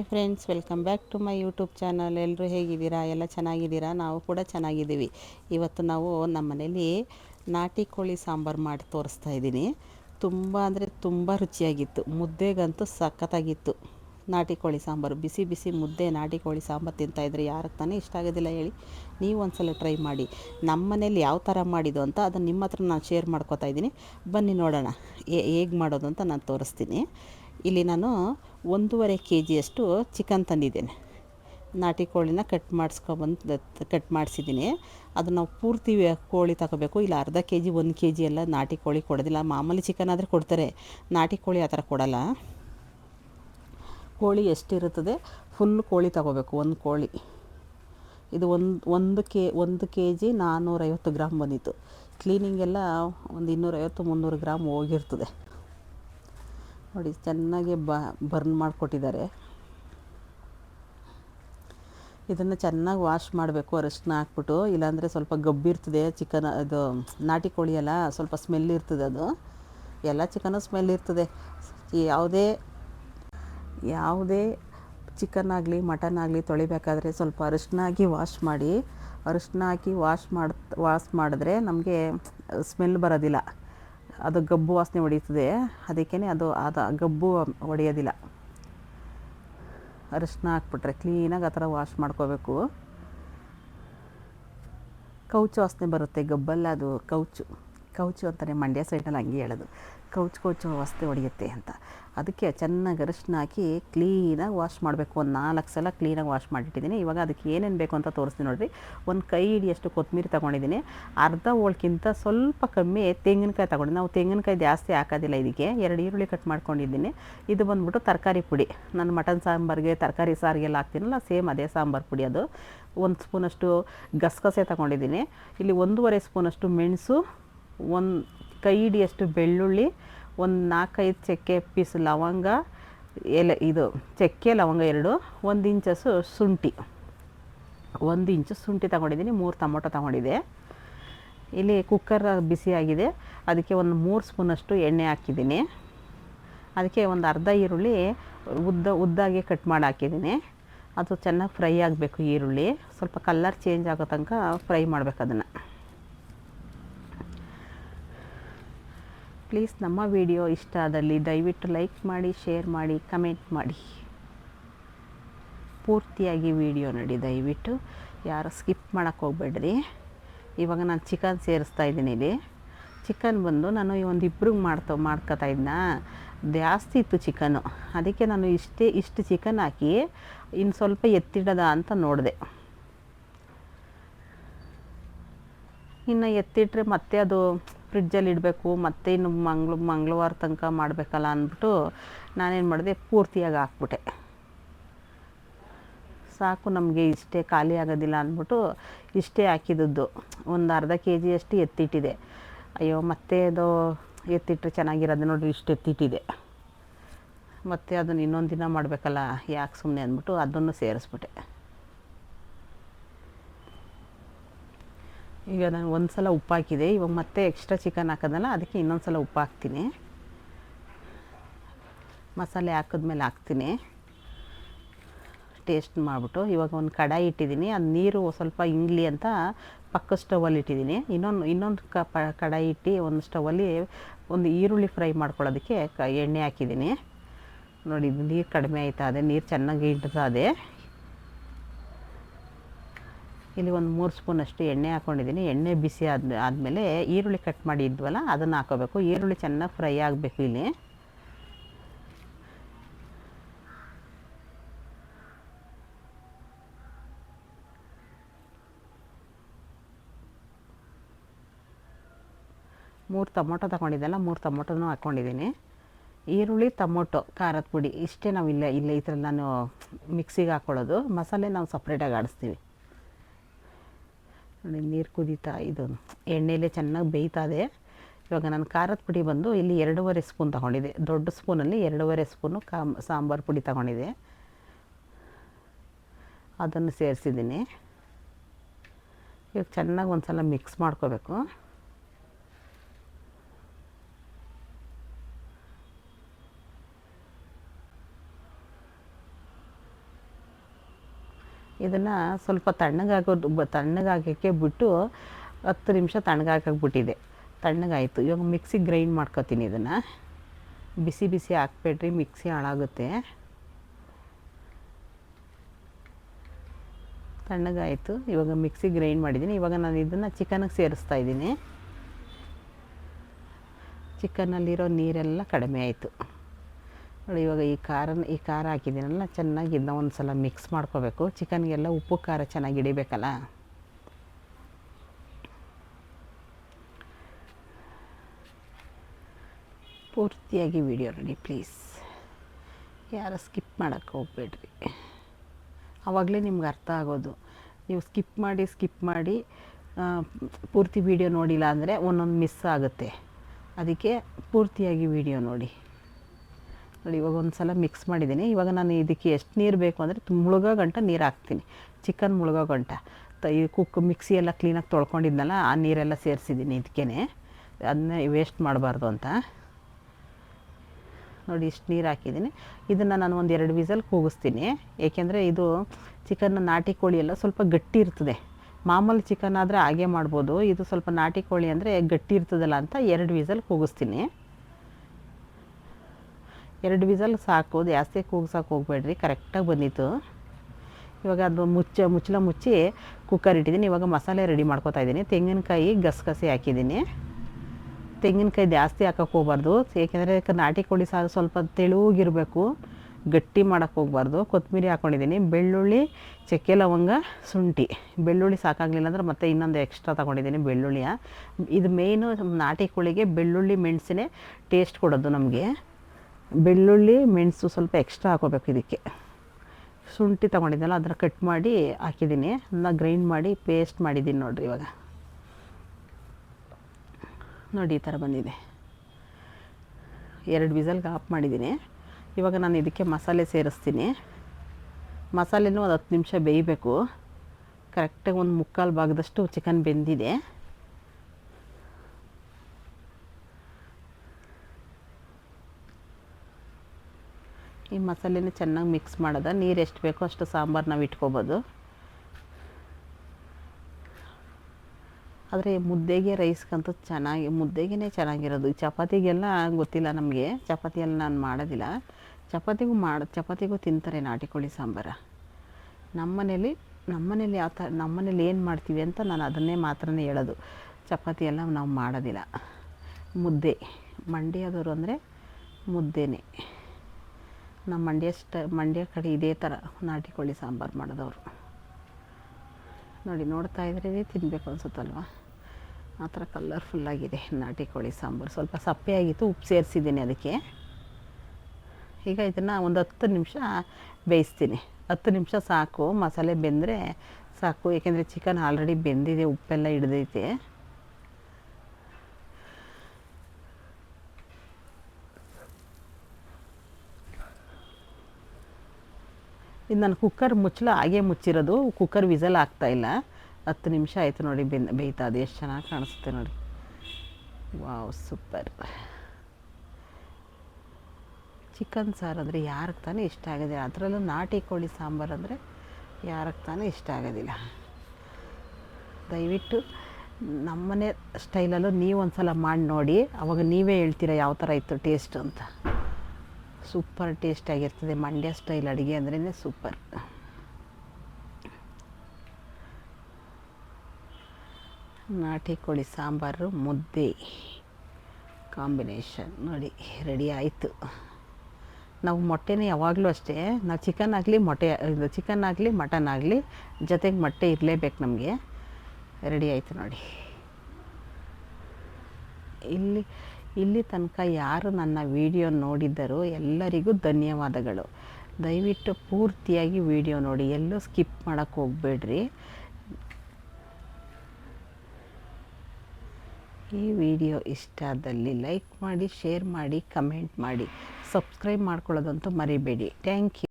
Hi friends, welcome back to my YouTube channel. ಎಲ್ಲರೂ ಹೇಗಿದ್ದೀರಾ? ಎಲ್ಲ ಚೆನ್ನಾಗಿದ್ದೀರಾ? ನಾವು ಕೂಡ ಚೆನ್ನಾಗಿದ್ದೀವಿ. ಇವತ್ತು ನಾವು ನಮ್ಮ ಮನೇಲಿ ನಾಟಿ ಕೋಳಿ ಸಾಂಬಾರು ಮಾಡಿ ತೋರಿಸ್ತಾ ಇದ್ದೀನಿ. ತುಂಬ ಅಂದರೆ ತುಂಬ ರುಚಿಯಾಗಿತ್ತು. ಮುದ್ದೆಗಂತೂ ಸಖತ್ತಾಗಿತ್ತು. ನಾಟಿ ಕೋಳಿ ಸಾಂಬಾರು. ಬಿಸಿ ಬಿಸಿ ಮುದ್ದೆ, ನಾಟಿ ಕೋಳಿ ಸಾಂಬಾರು ತಿಂತಾಯಿದ್ರೆ ಯಾರಿಗೆ ತಾನೇ ಇಷ್ಟ ಆಗೋದಿಲ್ಲ ಹೇಳಿ. ನೀವು ಒಂದ್ಸಲ ಟ್ರೈ ಮಾಡಿ. ನಮ್ಮ ಮನೇಲಿ ಯಾವ ಥರ ಮಾಡಿದ್ದು ಅಂತ ಅದನ್ನು ನಿಮ್ಮ ಹತ್ರ ನಾನು ಶೇರ್ ಮಾಡ್ಕೋತಾ ಇದ್ದೀನಿ. ಬನ್ನಿ ನೋಡೋಣ. ಹೇಗೆ ಮಾಡೋದು ಅಂತ ನಾನು ತೋರಿಸ್ತೀನಿ. ಇಲ್ಲಿ ನಾನು ಒಂದೂವರೆ ಕೆ ಜಿಯಷ್ಟು ಚಿಕನ್ ತಂದಿದ್ದೇನೆ. ನಾಟಿ ಕೋಳಿನ ಕಟ್ ಮಾಡಿಸ್ಕೊಬಂದು ಕಟ್ ಮಾಡಿಸಿದ್ದೀನಿ. ಅದು ನಾವು ಪೂರ್ತಿ ಕೋಳಿ ತಗೋಬೇಕು. ಇಲ್ಲ ಅರ್ಧ ಕೆ ಜಿ ಒಂದು ಕೆ ಜಿ ಎಲ್ಲ ನಾಟಿ ಕೋಳಿ ಕೊಡೋದಿಲ್ಲ. ಮಾಮೂಲಿ ಚಿಕನ್ ಆದರೆ ಕೊಡ್ತಾರೆ. ನಾಟಿ ಕೋಳಿ ಆ ಥರ ಕೊಡೋಲ್ಲ. ಕೋಳಿ ಎಷ್ಟಿರುತ್ತದೆ? ಫುಲ್ ಕೋಳಿ ತಗೋಬೇಕು, ಒಂದು ಕೋಳಿ. ಇದು ಒಂದು ಒಂದು ಕೆ ಒಂದು ಕೆ ಜಿ ನಾನ್ನೂರೈವತ್ತು ಗ್ರಾಮ್ ಬಂದಿತ್ತು. ಕ್ಲೀನಿಂಗೆಲ್ಲ ಒಂದು ಇನ್ನೂರೈವತ್ತು, ಮುನ್ನೂರು ಗ್ರಾಮ್ ಹೋಗಿರ್ತದೆ. ನೋಡಿ, ಚೆನ್ನಾಗಿ ಬರ್ನ್ ಮಾಡಿಕೊಟ್ಟಿದ್ದಾರೆ. ಇದನ್ನು ಚೆನ್ನಾಗಿ ವಾಶ್ ಮಾಡಬೇಕು, ಅರಶಿನ ಹಾಕ್ಬಿಟ್ಟು. ಇಲ್ಲಾಂದರೆ ಸ್ವಲ್ಪ ಗಬ್ಬಿರ್ತದೆ ಚಿಕನ್, ಅದು ನಾಟಿ ಕೋಳಿ ಎಲ್ಲ ಸ್ವಲ್ಪ ಸ್ಮೆಲ್ ಇರ್ತದೆ ಅದು. ಎಲ್ಲ ಚಿಕನು ಸ್ಮೆಲ್ ಇರ್ತದೆ. ಯಾವುದೇ ಯಾವುದೇ ಚಿಕನ್ ಆಗಲಿ ಮಟನ್ ಆಗಲಿ ತೊಳಿಬೇಕಾದ್ರೆ ಸ್ವಲ್ಪ ಅರಿಶಿನ ಹಾಕಿ ವಾಶ್ ಮಾಡಿ, ಅರಿಶಿನ ಹಾಕಿ ವಾಶ್ ಮಾಡಿ ವಾಶ್ ಮಾಡಿದ್ರೆ ನಮಗೆ ಸ್ಮೆಲ್ ಬರೋದಿಲ್ಲ. ಅದು ಗಬ್ಬು ವಾಸನೆ ಹೊಡೆಯುತ್ತದೆ ಅದಕ್ಕೇ ಅದು ಅದು ಗಬ್ಬು ಹೊಡೆಯೋದಿಲ್ಲ ಅರಿಶಿನ ಹಾಕ್ಬಿಟ್ರೆ ಕ್ಲೀನಾಗಿ ಆ ಥರ ವಾಶ್ ಮಾಡ್ಕೋಬೇಕು. ಕೌಚು ವಾಸನೆ ಬರುತ್ತೆ ಗಬ್ಬಲ್ಲ, ಅದು ಕೌಚು. ಕೌಚು ಅಂತಾರೆ ಮಂಡ್ಯ ಸೈಡಲ್ಲಿ ಹಂಗೆ ಹೇಳೋದು. ಕೌಚು ಕೌಚ್ ವಸ್ತು ಹೊಡೆಯುತ್ತೆ ಅಂತ. ಅದಕ್ಕೆ ಚೆನ್ನಾಗಿ ಅರಿಶಿನ ಹಾಕಿ ಕ್ಲೀನಾಗಿ ವಾಶ್ ಮಾಡಬೇಕು. ಒಂದು ನಾಲ್ಕು ಸಲ ಕ್ಲೀನಾಗಿ ವಾಶ್ ಮಾಡಿಟ್ಟಿದ್ದೀನಿ. ಇವಾಗ ಅದಕ್ಕೆ ಏನೇನು ಬೇಕು ಅಂತ ತೋರಿಸ್ತೀನಿ ನೋಡಿರಿ. ಒಂದು ಕೈ ಹಿಡಿಯಷ್ಟು ಕೊತ್ತಂಬರಿ ತೊಗೊಂಡಿದ್ದೀನಿ. ಅರ್ಧ ಹೋಳ್ಕಿಂತ ಸ್ವಲ್ಪ ಕಮ್ಮಿ ತೆಂಗಿನಕಾಯಿ ತೊಗೊಂಡು ನಾವು ತೆಂಗಿನಕಾಯಿ ಜಾಸ್ತಿ ಹಾಕೋದಿಲ್ಲ ಇದಕ್ಕೆ. ಎರಡು ಈರುಳ್ಳಿ ಕಟ್ ಮಾಡ್ಕೊಂಡಿದ್ದೀನಿ. ಇದು ಬಂದ್ಬಿಟ್ಟು ತರಕಾರಿ ಪುಡಿ. ನಾನು ಮಟನ್ ಸಾಂಬಾರಿಗೆ ತರಕಾರಿ ಸಾರಿಗೆಲ್ಲ ಹಾಕ್ತೀನಲ್ಲ, ಸೇಮ್ ಅದೇ ಸಾಂಬಾರು ಪುಡಿ ಅದು. ಒಂದು ಸ್ಪೂನಷ್ಟು ಗಸಗಸೆ ತೊಗೊಂಡಿದ್ದೀನಿ. ಇಲ್ಲಿ ಒಂದೂವರೆ ಸ್ಪೂನಷ್ಟು ಮೆಣಸು, ಒಂದು ಕೈ ಹಿಡಿಯಷ್ಟು ಬೆಳ್ಳುಳ್ಳಿ, ಒಂದು ನಾಲ್ಕೈದು ಚಕ್ಕೆ ಪೀಸ್ ಲವಂಗ, ಎಲೆ ಇದು ಚಕ್ಕೆ ಲವಂಗ ಎರಡು, ಒಂದು ಇಂಚಸ್ಸು ಶುಂಠಿ. ಒಂದು ಇಂಚು ಶುಂಠಿ ತಗೊಂಡಿದ್ದೀನಿ, ಮೂರು ಟೊಮೊಟೊ ತಗೊಂಡಿದ್ದೆ. ಇಲ್ಲಿ ಕುಕ್ಕರ್ ಬಿಸಿಯಾಗಿದೆ ಅದಕ್ಕೆ ಒಂದು ಮೂರು ಸ್ಪೂನಷ್ಟು ಎಣ್ಣೆ ಹಾಕಿದ್ದೀನಿ. ಅದಕ್ಕೆ ಒಂದು ಅರ್ಧ ಈರುಳ್ಳಿ ಉದ್ದ, ಉದ್ದಾಗಿ ಕಟ್ ಮಾಡಿ ಹಾಕಿದ್ದೀನಿ. ಅದು ಚೆನ್ನಾಗಿ ಫ್ರೈ ಆಗಬೇಕು ಈರುಳ್ಳಿ. ಸ್ವಲ್ಪ ಕಲ್ಲರ್ ಚೇಂಜ್ ಆಗೋ ತನಕ ಫ್ರೈ ಮಾಡಬೇಕು ಅದನ್ನು. ಪ್ಲೀಸ್ ನಮ್ಮ ವಿಡಿಯೋ ಇಷ್ಟ ಆದಲ್ಲಿ ದಯವಿಟ್ಟು ಲೈಕ್ ಮಾಡಿ ಶೇರ್ ಮಾಡಿ ಕಮೆಂಟ್ ಮಾಡಿ. ಪೂರ್ತಿಯಾಗಿ ವಿಡಿಯೋ ನೋಡಿ ದಯವಿಟ್ಟು. ಯಾರು ಸ್ಕಿಪ್ ಮಾಡೋಕ್ಕೆ ಹೋಗ್ಬೇಡ್ರಿ. ಇವಾಗ ನಾನು ಚಿಕನ್ ಸೇರಿಸ್ತಾ ಇದ್ದೀನಿ ಇಲ್ಲಿ. ಚಿಕನ್ ಬಂದು ನಾನು ಒಂದು ಇಬ್ರಿಗೆ ಮಾಡ್ತಾ, ಮಾಡ್ಕೊತಾ ಇದ್ನ? ಜಾಸ್ತಿ ಇತ್ತು ಚಿಕನ್ನು ಅದಕ್ಕೆ ನಾನು ಇಷ್ಟೇ, ಇಷ್ಟು ಚಿಕನ್ ಹಾಕಿ ಇನ್ನು ಸ್ವಲ್ಪ ಎತ್ತಿಡದ ಅಂತ ನೋಡಿದೆ. ಇನ್ನು ಎತ್ತಿಟ್ರೆ ಮತ್ತೆ ಅದು ಫ್ರಿಡ್ಜಲ್ಲಿ ಇಡಬೇಕು, ಮತ್ತೆ ಇನ್ನು ಮಂಗ್ಳ, ಮಂಗಳವಾರ ತನಕ ಮಾಡಬೇಕಲ್ಲ ಅಂದ್ಬಿಟ್ಟು ನಾನೇನು ಮಾಡಿದೆ, ಪೂರ್ತಿಯಾಗಿ ಹಾಕ್ಬಿಟ್ಟೆ. ಸಾಕು ನಮಗೆ ಇಷ್ಟೇ ಖಾಲಿ ಆಗೋದಿಲ್ಲ ಅಂದ್ಬಿಟ್ಟು ಇಷ್ಟೇ ಹಾಕಿದ್ದದ್ದು ಒಂದು ಅರ್ಧ ಕೆ ಜಿಯಷ್ಟು ಎತ್ತಿಟ್ಟಿದೆ. ಅಯ್ಯೋ, ಮತ್ತೆ ಅದು ಎತ್ತಿಟ್ಟರೆ ಚೆನ್ನಾಗಿರೋದು ನೋಡಿರಿ, ಇಷ್ಟು ಎತ್ತಿಟ್ಟಿದೆ. ಮತ್ತು ಅದನ್ನು ಇನ್ನೊಂದು ದಿನ ಮಾಡಬೇಕಲ್ಲ, ಯಾಕೆ ಸುಮ್ಮನೆ ಅಂದ್ಬಿಟ್ಟು ಅದನ್ನು ಸೇರಿಸ್ಬಿಟ್ಟೆ. ಈಗ ನಾನು ಒಂದು ಸಲ ಉಪ್ಪು ಹಾಕಿದೆ ಇವಾಗ ಮತ್ತೆ ಎಕ್ಸ್ಟ್ರಾ ಚಿಕನ್ ಹಾಕೋದಲ್ಲ, ಅದಕ್ಕೆ ಇನ್ನೊಂದು ಸಲ ಉಪ್ಪು ಹಾಕ್ತೀನಿ ಮಸಾಲೆ ಹಾಕಿದ್ಮೇಲೆ ಹಾಕ್ತೀನಿ. ಟೇಸ್ಟ್ ಮಾಡಿಬಿಟ್ಟು, ಇವಾಗ ಒಂದು ಕಡಾಯಿ ಇಟ್ಟಿದ್ದೀನಿ. ಅದು ನೀರು ಸ್ವಲ್ಪ ಇಂಗ್ಲಿ ಅಂತ ಪಕ್ಕ ಸ್ಟವಲ್ಲಿ ಇಟ್ಟಿದ್ದೀನಿ. ಇನ್ನೊಂದು ಇನ್ನೊಂದು ಕ, ಪ, ಕಡಾಯಿ ಇಟ್ಟು ಒಂದು ಸ್ಟವಲ್ಲಿ ಒಂದು ಈರುಳ್ಳಿ ಫ್ರೈ ಮಾಡ್ಕೊಳ್ಳೋದಕ್ಕೆ ಕ, ಎಣ್ಣೆ ಹಾಕಿದ್ದೀನಿ. ನೋಡಿ ನೀರು ಕಡಿಮೆ ಆಯ್ತಾ ಅದೇ, ನೀರು ಚೆನ್ನಾಗಿ ಇದೆ. ಇಲ್ಲಿ ಒಂದು ಮೂರು ಸ್ಪೂನಷ್ಟು ಎಣ್ಣೆ ಹಾಕ್ಕೊಂಡಿದ್ದೀನಿ ಎಣ್ಣೆ ಬಿಸಿ ಆದ, ಆದಮೇಲೆ ಈರುಳ್ಳಿ ಕಟ್ ಮಾಡಿ ಇದ್ವಲ್ಲ, ಅದನ್ನು ಹಾಕೋಬೇಕು. ಈರುಳ್ಳಿ ಚೆನ್ನಾಗಿ ಫ್ರೈ ಆಗಬೇಕು ಇಲ್ಲಿ. ಮೂರು ಟೊಮೊಟೊ ತೊಗೊಂಡಿದ್ದಲ್ಲ, ಮೂರು ಟೊಮೊಟೊನೂ ಹಾಕ್ಕೊಂಡಿದ್ದೀನಿ ಈರುಳ್ಳಿ, ಟೊಮೊಟೊ, ಖಾರದ ಪುಡಿ, ಇಷ್ಟೇ ನಾವು ಇಲ್ಲೇ ಇಲ್ಲೇ ಈ ಥರ ನಾನು ಮಿಕ್ಸಿಗೆ ಹಾಕ್ಕೊಳ್ಳೋದು ಮಸಾಲೆ ನಾವು ಸಪ್ರೇಟಾಗಿ ಆಡಿಸ್ತೀವಿ. ನೋಡಿ ನೀರು ಕುದೀತಾ ಇದು ಎಣ್ಣೆಲೆ ಚೆನ್ನಾಗಿ ಬೇಯ್ತಾ ಇದೆ. ಇವಾಗ ನಾನು ಖಾರದ ಪುಡಿ ಬಂದು ಇಲ್ಲಿ ಎರಡೂವರೆ ಸ್ಪೂನ್ ತೊಗೊಂಡಿದ್ದೆ. ದೊಡ್ಡ ಸ್ಪೂನಲ್ಲಿ ಎರಡೂವರೆ ಸ್ಪೂನು ಕಾಮ್ ಸಾಂಬಾರು ಪುಡಿ ತೊಗೊಂಡಿದ್ದೆ. ಅದನ್ನು ಸೇರಿಸಿದ್ದೀನಿ. ಇವಾಗ ಚೆನ್ನಾಗಿ ಒಂದು ಸಲ ಮಿಕ್ಸ್ ಮಾಡ್ಕೋಬೇಕು. ಇದನ್ನು ಸ್ವಲ್ಪ ತಣ್ಣಗಾಗೋದು ತಣ್ಣಗಾಗೋಕ್ಕೆ ಬಿಟ್ಟು ಹತ್ತು ನಿಮಿಷ ತಣ್ಣಗಾಕಕ್ಕೆ ತಣ್ಣಗಾಯಿತು. ಇವಾಗ ಮಿಕ್ಸಿ ಗ್ರೈಂಡ್ ಮಾಡ್ಕೊತೀನಿ ಇದನ್ನು. ಬಿಸಿ ಬಿಸಿ ಹಾಕ್ಬೇಡ್ರಿ, ಮಿಕ್ಸಿ ಹಾಳಾಗುತ್ತೆ. ತಣ್ಣಗಾಯಿತು. ಇವಾಗ ಮಿಕ್ಸಿ ಗ್ರೈಂಡ್ ಮಾಡಿದ್ದೀನಿ. ಇವಾಗ ನಾನು ಇದನ್ನು ಚಿಕನಿಗೆ ಸೇರಿಸ್ತಾ ಇದ್ದೀನಿ. ಚಿಕನ್ನಲ್ಲಿರೋ ನೀರೆಲ್ಲ ಕಡಿಮೆ ಆಯಿತು. ನೋಡಿ, ಇವಾಗ ಈ ಖಾರ ಈ ಖಾರ ಹಾಕಿದ್ದೀನಲ್ಲ, ಚೆನ್ನಾಗಿ ಇದನ್ನ ಒಂದು ಸಲ ಮಿಕ್ಸ್ ಮಾಡ್ಕೋಬೇಕು. ಚಿಕನ್ಗೆಲ್ಲ ಉಪ್ಪು, ಖಾರ ಚೆನ್ನಾಗಿ ಹಿಡಿಬೇಕಲ್ಲ? ಪೂರ್ತಿಯಾಗಿ ವಿಡಿಯೋ ನೋಡಿ ಪ್ಲೀಸ್ ಯಾರು ಸ್ಕಿಪ್ ಮಾಡೋಕ್ಕೆ ಹೋಗ್ಬೇಡ್ರಿ. ಆವಾಗಲೇ ನಿಮ್ಗೆ ಅರ್ಥ ಆಗೋದು. ನೀವು ಸ್ಕಿಪ್ ಮಾಡಿ ಸ್ಕಿಪ್ ಮಾಡಿ ಪೂರ್ತಿ ವಿಡಿಯೋ ನೋಡಿಲ್ಲ ಅಂದರೆ ಒಂದೊಂದು ಮಿಸ್ ಆಗುತ್ತೆ. ಅದಕ್ಕೆ ಪೂರ್ತಿಯಾಗಿ ವಿಡಿಯೋ ನೋಡಿ. ನೋಡಿ ಇವಾಗ ಒಂದು ಸಲ ಮಿಕ್ಸ್ ಮಾಡಿದ್ದೀನಿ. ಇವಾಗ ನಾನು ಇದಕ್ಕೆ ಎಷ್ಟು ನೀರು ಬೇಕು ಅಂದರೆ ಮುಳುಗೋ ಗಂಟ ನೀರು ಹಾಕ್ತೀನಿ. ಚಿಕನ್ ಮುಳುಗೋ ಗಂಟ. ತ ಈ ಕುಕ್ ಮಿಕ್ಸಿ ಎಲ್ಲ ಕ್ಲೀನಾಗಿ ತೊಳ್ಕೊಂಡಿದ್ನಲ್ಲ, ಆ ನೀರೆಲ್ಲ ಸೇರಿಸಿದ್ದೀನಿ ಇದಕ್ಕೇ ಅದನ್ನ ವೇಸ್ಟ್ ಮಾಡಬಾರ್ದು ಅಂತ. ನೋಡಿ ಇಷ್ಟು ನೀರು ಹಾಕಿದ್ದೀನಿ. ಇದನ್ನು ನಾನು ಒಂದು ಎರಡು ವೀಸಲ್ ಕೂಗಿಸ್ತೀನಿ. ಏಕೆಂದರೆ ಇದು ಚಿಕನ್ ನಾಟಿ ಕೋಳಿ ಎಲ್ಲ ಸ್ವಲ್ಪ ಗಟ್ಟಿ ಇರ್ತದೆ. ಮಾಮೂಲಿ ಚಿಕನ್ ಆದರೆ ಹಾಗೆ ಮಾಡ್ಬೋದು. ಇದು ಸ್ವಲ್ಪ ನಾಟಿ ಕೋಳಿ ಅಂದರೆ ಗಟ್ಟಿ ಇರ್ತದಲ್ಲ ಅಂತ ಎರಡು ವೀಸಲ್ ಕೂಗಿಸ್ತೀನಿ. ಎರಡು ವಿಸಲ್ ಸಾಕು, ಜಾಸ್ತಿ ಕೂಗ್ಸೋಕೆ ಹೋಗ್ಬೇಡ್ರಿ ಕರೆಕ್ಟಾಗಿ ಬಂದಿತ್ತು. ಇವಾಗ ಅದು ಮುಚ್ಚ ಮುಚ್ಚಲ ಮುಚ್ಚಿ ಕುಕ್ಕರ್ ಇಟ್ಟಿದ್ದೀನಿ. ಇವಾಗ ಮಸಾಲೆ ರೆಡಿ ಮಾಡ್ಕೋತಾ ಇದ್ದೀನಿ. ತೆಂಗಿನಕಾಯಿ ಗಸಗಸೆ ಹಾಕಿದ್ದೀನಿ. ತೆಂಗಿನಕಾಯಿ ಜಾಸ್ತಿ ಹಾಕೋಕೆ ಹೋಗ್ಬಾರ್ದು. ಏಕೆಂದರೆ ನಾಟಿ ಕೋಳಿ ಸಾರು ಸ್ವಲ್ಪ ತೆಳುಗಿರಬೇಕು. ಗಟ್ಟಿ ಮಾಡೋಕ್ಕೆ ಹೋಗ್ಬಾರ್ದು. ಕೊತ್ತಂಬರಿ ಹಾಕ್ಕೊಂಡಿದ್ದೀನಿ ಬೆಳ್ಳುಳ್ಳಿ, ಚಕ್ಕೆ ಲವಂಗ, ಶುಂಠಿ. ಬೆಳ್ಳುಳ್ಳಿ ಸಾಕಾಗಲಿಲ್ಲ ಅಂದ್ರೆ ಮತ್ತೆ ಇನ್ನೊಂದು ಎಕ್ಸ್ಟ್ರಾ ತೊಗೊಂಡಿದ್ದೀನಿ ಬೆಳ್ಳುಳ್ಳಿಯ. ಇದು ಮೇಯ್ನು ನಾಟಿ ಕೋಳಿಗೆ ಬೆಳ್ಳುಳ್ಳಿ, ಮೆಣಸಿನೇ ಟೇಸ್ಟ್ ಕೊಡೋದು ನಮಗೆ. ಬೆಳ್ಳುಳ್ಳಿ, ಮೆಣಸು ಸ್ವಲ್ಪ ಎಕ್ಸ್ಟ್ರಾ ಹಾಕೋಬೇಕು ಇದಕ್ಕೆ. ಶುಂಠಿ ತೊಗೊಂಡಿದ್ದೆಲ್ಲ ಅದನ್ನು ಕಟ್ ಮಾಡಿ ಹಾಕಿದ್ದೀನಿ. ಅದನ್ನ ಗ್ರೈಂಡ್ ಮಾಡಿ ಪೇಸ್ಟ್ ಮಾಡಿದ್ದೀನಿ ನೋಡಿರಿ ಇವಾಗ. ನೋಡಿ, ಈ ಥರ ಬಂದಿದೆ. ಎರಡು ವಿಸಲ್ಗೆ ಆಫ್ ಮಾಡಿದ್ದೀನಿ. ಇವಾಗ ನಾನು ಇದಕ್ಕೆ ಮಸಾಲೆ ಸೇರಿಸ್ತೀನಿ. ಮಸಾಲೆನೂ ಒಂದು ಹತ್ತು ನಿಮಿಷ ಬೇಯಬೇಕು. ಕರೆಕ್ಟಾಗಿ ಒಂದು ಮುಕ್ಕಾಲು ಭಾಗದಷ್ಟು ಚಿಕನ್ ಬೆಂದಿದೆ. ಈ ಮಸಾಲೆನ ಚೆನ್ನಾಗಿ ಮಿಕ್ಸ್ ಮಾಡೋದ. ನೀರು ಎಷ್ಟು ಬೇಕೋ ಅಷ್ಟು ಸಾಂಬಾರು ನಾವು ಇಟ್ಕೋಬೋದು. ಆದರೆ ಮುದ್ದೆಗೆ ರೈಸ್ಗಂತೂ ಚೆನ್ನಾಗಿ ಮುದ್ದೆಗೇ ಚೆನ್ನಾಗಿರೋದು. ಚಪಾತಿಗೆಲ್ಲ ಗೊತ್ತಿಲ್ಲ ನಮಗೆ. ಚಪಾತಿ ಎಲ್ಲ ನಾನು ಮಾಡೋದಿಲ್ಲ. ಚಪಾತಿಗೂ ಮಾಡ, ಚಪಾತಿಗೂ ತಿಂತಾರೆ ನಾಟಿ ಕೋಳಿ ಸಾಂಬಾರು. ನಮ್ಮ ನಮ್ಮನೇಲಿ ನಮ್ಮ ಯಾವ ಥರ ನಮ್ಮ ಮನೇಲಿ ಏನು ಮಾಡ್ತೀವಿ ಅಂತ ನಾನು ಅದನ್ನೇ ಮಾತ್ರನೇ ಹೇಳೋದು. ಚಪಾತಿ ಎಲ್ಲ ನಾವು ಮಾಡೋದಿಲ್ಲ. ಮುದ್ದೆ, ಮಂಡ್ಯದವರು ಅಂದರೆ ಮುದ್ದೆನೇ. ನಮ್ಮ ಮಂಡ್ಯ ಸ್ಟ, ಮಂಡ್ಯ ಕಡೆ ಇದೇ ಥರ ನಾಟಿ ಕೋಳಿ ಸಾಂಬಾರು ಮಾಡಿದವ್ರು. ನೋಡಿ, ನೋಡ್ತಾ ಇದ್ರೇ ತಿನ್ನಬೇಕು ಅನ್ಸುತ್ತಲ್ವ? ಆ ಥರ ಕಲರ್ಫುಲ್ಲಾಗಿದೆ ನಾಟಿ ಕೋಳಿ ಸಾಂಬಾರು. ಸ್ವಲ್ಪ ಸಪ್ಪೆಯಾಗಿತ್ತು, ಉಪ್ಪು ಸೇರಿಸಿದ್ದೀನಿ ಅದಕ್ಕೆ. ಈಗ ಇದನ್ನು ಒಂದು ಹತ್ತು ನಿಮಿಷ ಬೇಯಿಸ್ತೀನಿ. ಹತ್ತು ನಿಮಿಷ ಸಾಕು, ಮಸಾಲೆ ಬೆಂದರೆ ಸಾಕು, ಏಕೆಂದರೆ ಚಿಕನ್ ಆಲ್ರೆಡಿ ಬೆಂದಿದೆ, ಉಪ್ಪೆಲ್ಲ ಹಿಡ್ದೈತೆ. ಇದು ನಾನು ಕುಕ್ಕರ್ ಮುಚ್ಚಲ, ಹಾಗೆ ಮುಚ್ಚಿರೋದು. ಕುಕ್ಕರ್ ವಿಸಲ್ ಆಗ್ತಾಯಿಲ್ಲ ಹತ್ತು ನಿಮಿಷ ಆಯಿತು ನೋಡಿ, ಬೆನ್, ಬೇಯ್ತಾ ಅದು ಎಷ್ಟು ಚೆನ್ನಾಗಿ ಕಾಣಿಸುತ್ತೆ ನೋಡಿ. Wow, super. ಚಿಕನ್ ಸಾರು ಅಂದರೆ ಯಾರಿಗೆ ತಾನೇ ಇಷ್ಟ ಆಗೋದಿಲ್ಲ. ಅದರಲ್ಲೂ ನಾಟಿ ಕೋಳಿ ಸಾಂಬಾರು ಅಂದರೆ ಯಾರಿಗೆ ತಾನೇ ಇಷ್ಟ ಆಗೋದಿಲ್ಲ. ದಯವಿಟ್ಟು ನಮ್ಮನೆ ಸ್ಟೈಲಲ್ಲೂ ನೀವು ಒಂದು ಸಲ ಮಾಡಿ ನೋಡಿ. ಅವಾಗ ನೀವೇ ಹೇಳ್ತೀರಾ ಯಾವ ಥರ ಇತ್ತು ಟೇಸ್ಟ್ ಅಂತ. ಸೂಪರ್ ಟೇಸ್ಟಾಗಿರ್ತದೆ ಮಂಡ್ಯ ಸ್ಟೈಲ್ ಅಡುಗೆ ಅಂದ್ರೇ ಸೂಪರ್. ನಾಟಿ ಕೋಳಿ ಸಾಂಬಾರು, ಮುದ್ದೆ ಕಾಂಬಿನೇಷನ್ ನೋಡಿ, ರೆಡಿ ಆಯಿತು. ನಾವು ಮೊಟ್ಟೆನೇ ಯಾವಾಗಲೂ ಅಷ್ಟೇ, ನಾವು ಚಿಕನ್ ಆಗಲಿ ಮೊಟ್ಟೆ ಚಿಕನ್ ಆಗಲಿ ಮಟನ್ ಆಗಲಿ ಜೊತೆಗೆ ಮೊಟ್ಟೆ ಇರಲೇಬೇಕು ನಮಗೆ. ರೆಡಿ ಆಯಿತು ನೋಡಿ. ಇಲ್ಲಿ ಇಲ್ಲಿ ತನಕ ಯಾರು ನನ್ನ ವಿಡಿಯೋ ನೋಡಿದ್ದರೋ ಎಲ್ಲರಿಗೂ ಧನ್ಯವಾದಗಳು. ದಯವಿಟ್ಟು ಪೂರ್ತಿಯಾಗಿ ವಿಡಿಯೋ ನೋಡಿ, ಎಲ್ಲೂ ಸ್ಕಿಪ್ ಮಾಡೋಕ್ಕೆ ಹೋಗಬೇಡ್ರಿ. ಈ ವಿಡಿಯೋ ಇಷ್ಟ ಆದಲ್ಲಿ ಲೈಕ್ ಮಾಡಿ, ಶೇರ್ ಮಾಡಿ, ಕಮೆಂಟ್ ಮಾಡಿ. ಸಬ್ಸ್ಕ್ರೈಬ್ ಮಾಡ್ಕೊಳ್ಳೋದಂತೂ ಮರಿಬೇಡಿ. Thank you.